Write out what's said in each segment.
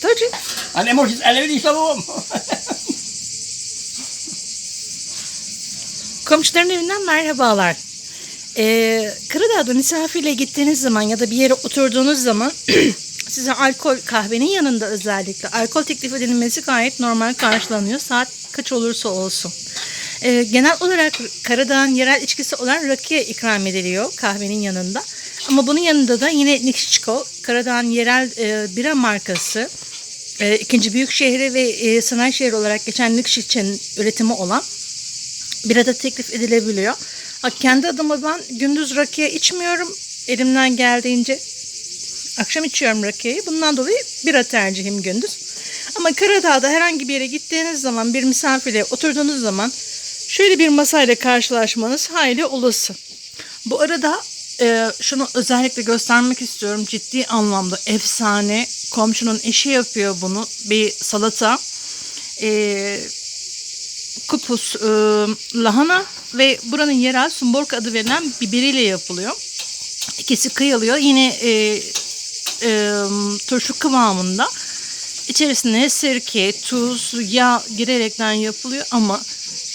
Tabii. Han morses elleve de slavom. Komşuların evinden merhabalar. Ee, Karadağ'da misafirle gittiğiniz zaman ya da bir yere oturduğunuz zaman size alkol kahvenin yanında özellikle alkol teklif edilmesi gayet normal karşılanıyor. Saat kaç olursa olsun. Ee, genel olarak Karadağ'ın yerel içkisi olan rakıya ikram ediliyor kahvenin yanında. Ama bunun yanında da yine Nikşiko, Karadağ'ın yerel e, bira markası, e, ikinci büyük şehri ve e, sanayi şehri olarak geçen Nikşiç'in üretimi olan bira da teklif edilebiliyor. Ha, kendi adıma ben gündüz rakıya içmiyorum. Elimden geldiğince akşam içiyorum rakıyı. Bundan dolayı bira tercihim gündüz. Ama Karadağ'da herhangi bir yere gittiğiniz zaman bir misafirle oturduğunuz zaman şöyle bir masayla karşılaşmanız hayli olası. Bu arada e, şunu özellikle göstermek istiyorum. Ciddi anlamda efsane. Komşunun eşi yapıyor bunu. Bir salata. E, kupus e, lahana ve buranın yerel sumborka adı verilen biberiyle yapılıyor. İkisi kıyılıyor. Yine e, e, turşu kıvamında. İçerisine sirke, tuz, yağ girerekten yapılıyor ama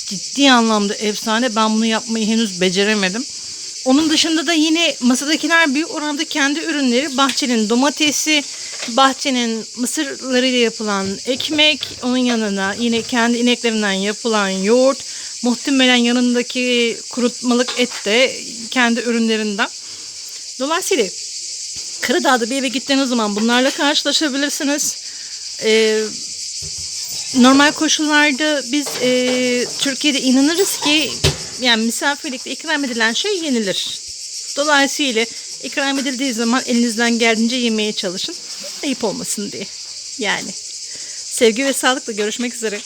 ciddi anlamda efsane. Ben bunu yapmayı henüz beceremedim. Onun dışında da yine masadakiler büyük oranda kendi ürünleri. Bahçenin domatesi, bahçenin mısırlarıyla yapılan ekmek, onun yanına yine kendi ineklerinden yapılan yoğurt, muhtemelen yanındaki kurutmalık et de kendi ürünlerinden. Dolayısıyla Karadağ'da bir eve gittiğiniz zaman bunlarla karşılaşabilirsiniz. Ee, normal koşullarda biz e, Türkiye'de inanırız ki yani misafirlikte ikram edilen şey yenilir. Dolayısıyla ikram edildiği zaman elinizden geldiğince yemeye çalışın. Ayıp olmasın diye. Yani. Sevgi ve sağlıkla görüşmek üzere.